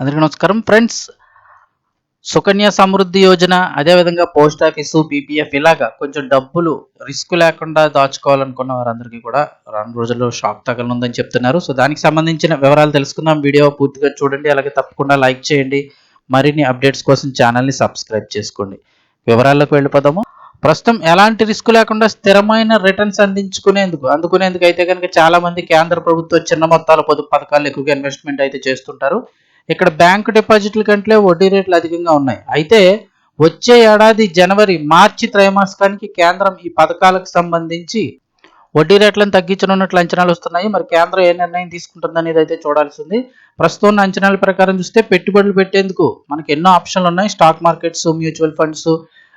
అందరికీ నమస్కారం. ఫ్రెండ్స్ సుకన్య సమృద్ధి యోజన అదేవిధంగా పోస్ట్ ఆఫీసు పీపీఎఫ్ ఇలాగా కొంచెం డబ్బులు రిస్క్ లేకుండా దాచుకోవాలనుకున్న వారందరికీ కూడా రెండు రోజుల్లో షాక్ తగలనుందని చెప్తున్నారు. సో దానికి సంబంధించిన వివరాలు తెలుసుకుందాం. వీడియో పూర్తిగా చూడండి. అలాగే తప్పకుండా లైక్ చేయండి. మరిన్ని అప్డేట్స్ కోసం ఛానల్ని సబ్స్క్రైబ్ చేసుకోండి. వివరాల్లోకి వెళ్ళిపోదాము. ప్రస్తుతం ఎలాంటి రిస్క్ లేకుండా స్థిరమైన రిటర్న్స్ అందించుకునేందుకు అందుకునేందుకు అయితే కనుక చాలా మంది కేంద్ర ప్రభుత్వ చిన్న మొత్తాల పొదుపు పథకాలు ఎక్కువగా ఇన్వెస్ట్మెంట్ అయితే చేస్తుంటారు. ఇక్కడ బ్యాంకు డిపాజిట్ల కంటే వడ్డీ రేట్లు అధికంగా ఉన్నాయి. అయితే వచ్చే ఏడాది జనవరి మార్చి త్రైమాసికానికి కేంద్రం ఈ పథకాలకు సంబంధించి వడ్డీ రేట్లను తగ్గించనున్నట్లు అంచనాలు వస్తున్నాయి. మరి కేంద్రం ఏ నిర్ణయం తీసుకుంటుంది అనేది అయితే చూడాల్సింది ప్రస్తుతం ఉన్న అంచనాల ప్రకారం చూస్తే పెట్టుబడులు పెట్టేందుకు మనకి ఎన్నో ఆప్షన్లు ఉన్నాయి. స్టాక్ మార్కెట్స్ మ్యూచువల్ ఫండ్స్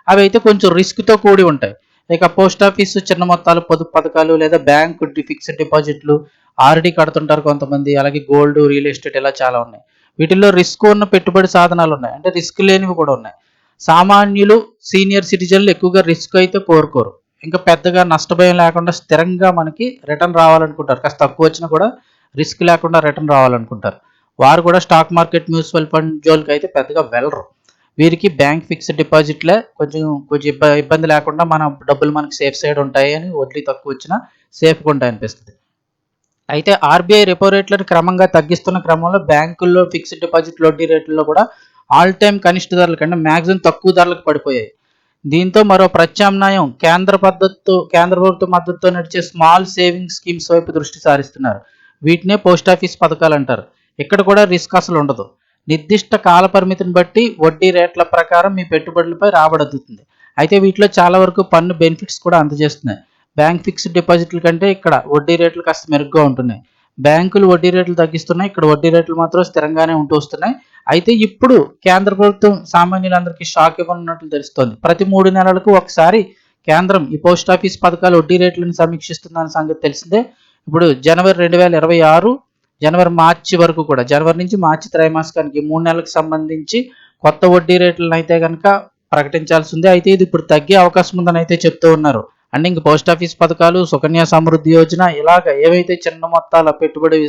అవి అయితే కొంచెం రిస్క్తో కూడి ఉంటాయి. ఇక పోస్ట్ ఆఫీసు చిన్న మొత్తాల పొదుపు పథకాలు లేదా బ్యాంకు ఫిక్స్డ్ డిపాజిట్లు ఆర్డీ కడుతుంటారు కొంతమంది. అలాగే గోల్డ్ రియల్ ఎస్టేట్ ఇలా చాలా ఉన్నాయి. వీటిల్లో రిస్క్ ఉన్న పెట్టుబడి సాధనాలు ఉన్నాయి. అంటే రిస్క్ లేనివి కూడా ఉన్నాయి. సామాన్యులు సీనియర్ సిటిజన్లు ఎక్కువగా రిస్క్ అయితే కోరుకోరు. ఇంకా పెద్దగా నష్టభయం లేకుండా స్థిరంగా మనకి రిటర్న్ రావాలనుకుంటారు. కాస్త తక్కువ వచ్చినా కూడా రిస్క్ లేకుండా రిటర్న్ రావాలనుకుంటారు. వారు కూడా స్టాక్ మార్కెట్ మ్యూచువల్ ఫండ్ జోలికి అయితే పెద్దగా వెళ్ళరు. వీరికి బ్యాంక్ ఫిక్స్డ్ డిపాజిట్లే కొంచెం కొంచెం ఇబ్బంది లేకుండా మన డబ్బులు మనకి సేఫ్ సైడ్ ఉంటాయి అని వడ్డీ తక్కువ వచ్చినా సేఫ్గా ఉంటాయి అనిపిస్తుంది అయితే ఆర్బీఐ రెపో రేట్లను క్రమంగా తగ్గిస్తున్న క్రమంలో బ్యాంకుల్లో ఫిక్స్డ్ డిపాజిట్ వడ్డీ రేట్లలో కూడా ఆల్ టైమ్ కనిష్ట ధరల కంటే మ్యాక్సిమం తక్కువ ధరలకు పడిపోయాయి. దీంతో మరో ప్రత్యామ్నాయం కేంద్ర పద్ధతితో కేంద్ర ప్రభుత్వ మద్దతుతో నడిచే స్మాల్ సేవింగ్ స్కీమ్స్ వైపు దృష్టి సారిస్తున్నారు. వీటినే పోస్ట్ ఆఫీస్ పథకాలు అంటారు. ఇక్కడ కూడా రిస్క్ అసలు ఉండదు. నిర్దిష్ట కాల పరిమితిని బట్టి వడ్డీ రేట్ల ప్రకారం మీ పెట్టుబడులపై రాబడుతుంది అయితే వీటిలో చాలా వరకు పన్ను బెనిఫిట్స్ కూడా అందజేస్తున్నాయి. బ్యాంక్ ఫిక్స్డ్ డిపాజిట్ల కంటే ఇక్కడ వడ్డీ రేట్లు కాస్త మెరుగ్గా ఉంటున్నాయి. బ్యాంకులు వడ్డీ రేట్లు తగ్గిస్తున్నాయి. ఇక్కడ వడ్డీ రేట్లు మాత్రం స్థిరంగానే ఉంటూ వస్తున్నాయి. అయితే ఇప్పుడు కేంద్ర ప్రభుత్వం సామాన్యులందరికీ షాక్ ఇవ్వనున్నట్లు తెలుస్తోంది. ప్రతి మూడు నెలలకు ఒకసారి కేంద్రం ఈ పోస్ట్ ఆఫీస్ పథకాలు వడ్డీ రేట్లను సమీక్షిస్తుందన్న సంగతి తెలిసిందే. ఇప్పుడు జనవరి రెండు వేల ఇరవై ఆరు జనవరి మార్చి వరకు కూడా జనవరి నుంచి మార్చి త్రైమాసికానికి మూడు నెలలకు సంబంధించి కొత్త వడ్డీ రేట్లను అయితే కనుక ప్రకటించాల్సి ఉంది. అయితే ఇది ఇప్పుడు తగ్గే అవకాశం ఉందని అయితే చెప్తూ ఉన్నారు. అండ్ ఇంక పోస్ట్ ఆఫీస్ పథకాలు సుకన్య సమృద్ధి యోజన ఇలాగ ఏవైతే చిన్న మొత్తాల పెట్టుబడి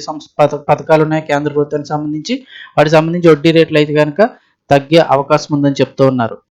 పథకాలు ఉన్నాయో కేంద్ర ప్రభుత్వానికి సంబంధించి వాటికి సంబంధించి వడ్డీ రేట్లు అయితే కనుక తగ్గే అవకాశం ఉందని చెప్తూ ఉన్నారు.